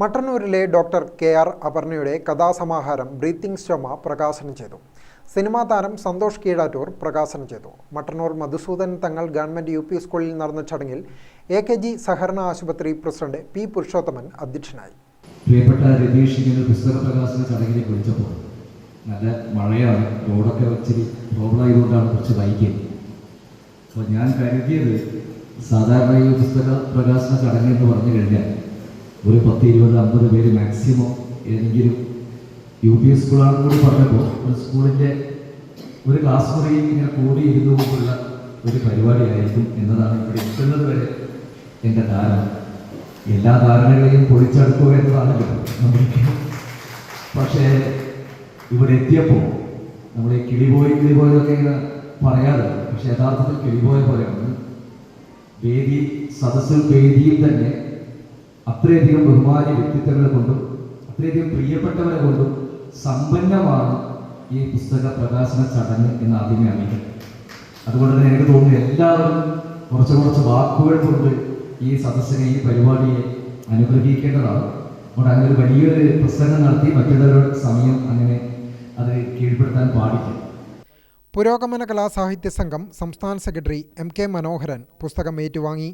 മട്ടന്നൂരിലെ doctor K R അപർണയുടെ കഥാസമാഹാരം ബ്രീത്തിങ് ശോമ പ്രകാശനം ചെയ്തു. സിനിമാ താരം സന്തോഷ് കീഴാറ്റൂർ പ്രകാശനം ചെയ്തു. മട്ടന്നൂർ മധുസൂദൻ തങ്ങൾ ഗവൺമെന്റ് യു സ്കൂളിൽ നടന്ന ചടങ്ങിൽ എ കെ ജി സഹകരണ ആശുപത്രി പ്രസിഡന്റ് പി പുരുഷോത്തമൻ അധ്യക്ഷനായി. പ്രിയപ്പെട്ട രതീഷ് ഇങ്ങനെ പുസ്തക പ്രകാശന ചടങ്ങിലേക്ക് വിളിച്ചപ്പോൾ നല്ല മഴയാണ് റോഡൊക്കെ ഇച്ചിരി പ്രോബ്ലം ആയതുകൊണ്ടാണ് കുറച്ച് വൈകിയത്. അപ്പോൾ ഞാൻ കരുതിയത് സാധാരണ ഈ പുസ്തക പ്രകാശന ചടങ്ങ് എന്ന് പറഞ്ഞു കഴിഞ്ഞാൽ ഒരു പത്ത് ഇരുപത് അമ്പത് പേര് മാക്സിമം ഏതെങ്കിലും യു പി സ്കൂളാണെന്ന് കൂടി പറഞ്ഞപ്പോൾ ഒരു സ്കൂളിന്റെ ഒരു ക്ലാസ് മുറിയിൽ ഇങ്ങനെ കൂടി ഇരുന്നുകൊണ്ടുള്ള ഒരു പരിപാടിയായിരിക്കും എന്നതാണ് ഇവിടെ എത്തുന്നത് വരെ എന്റെ ധാരണ. എല്ലാ ധാരണകളെയും പൊളിച്ചെടുക്കുക നമ്മുടെ പക്ഷേ ഇവിടെ എത്തിയപ്പോൾ നമ്മൾ ഈ കിളിപോയി കിളിപോയതൊക്കെ ഇങ്ങനെ പറയാതെ പക്ഷെ യഥാർത്ഥത്തിൽ കിളിപോയ പോലെയാണ്. വേദി സദസ്സിൽ വേദിയിൽ തന്നെ അത്രയധികം ബഹുമാന്യ വ്യക്തിത്വങ്ങളെ കൊണ്ടും അത്രയധികം പ്രിയപ്പെട്ടവരെ കൊണ്ടും സമ്പന്നമാണ് ഈ പുസ്തക പ്രകാശന ചടങ്ങ് എന്ന് ആദ്യമേ അറിയിക്കും. അതുകൊണ്ട് തന്നെ എനിക്ക് തോന്നുന്നു എല്ലാവരും കുറച്ച് കുറച്ച് വാക്കുകൾ കൊണ്ട് ഈ സദസ്സിനെ ഈ പരിപാടിയെ അനുഗ്രഹിക്കേണ്ടതാണ്. അതുകൊണ്ട് അങ്ങനെ വലിയൊരു പ്രസംഗം നടത്തി മറ്റുള്ളവരുടെ സമയം അങ്ങനെ അത് കീഴ്പ്പെടുത്താൻ പാടില്ല. പുരോഗമന കലാസാഹിത്യ സംഘം സംസ്ഥാന സെക്രട്ടറി എം കെ മനോഹരൻ പുസ്തകം ഏറ്റുവാങ്ങി.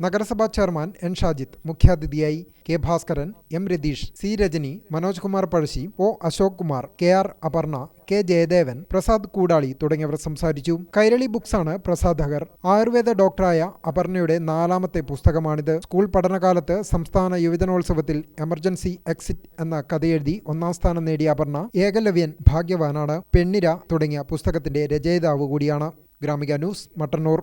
നഗരസഭാ ചെയർമാൻ എൻ ഷാജിത്ത് മുഖ്യാതിഥിയായി K Bhaskaran M Ratheesh C Rajani Manoj Kumar Pazhassi O Ashok Kumar K R Aparna K Jayadevan Prasad Koodali തുടങ്ങിയവർ സംസാരിച്ചു. കൈരളി ബുക്സാണ് പ്രസാധകർ. ആയുർവേദ ഡോക്ടറായ അപർണയുടെ നാലാമത്തെ പുസ്തകമാണിത്. സ്കൂൾ പഠനകാലത്ത് സംസ്ഥാന യുവജനോത്സവത്തിൽ എമർജൻസി എക്സിറ്റ് എന്ന കഥയെഴുതി ഒന്നാം സ്ഥാനം നേടിയ അപർണ ഏകലവ്യൻ ഭാഗ്യവാനാണ്. പെണ്ണിര തുടങ്ങിയ പുസ്തകത്തിന്റെ രചയിതാവ് കൂടിയാണ്. Gramika news Mattannur.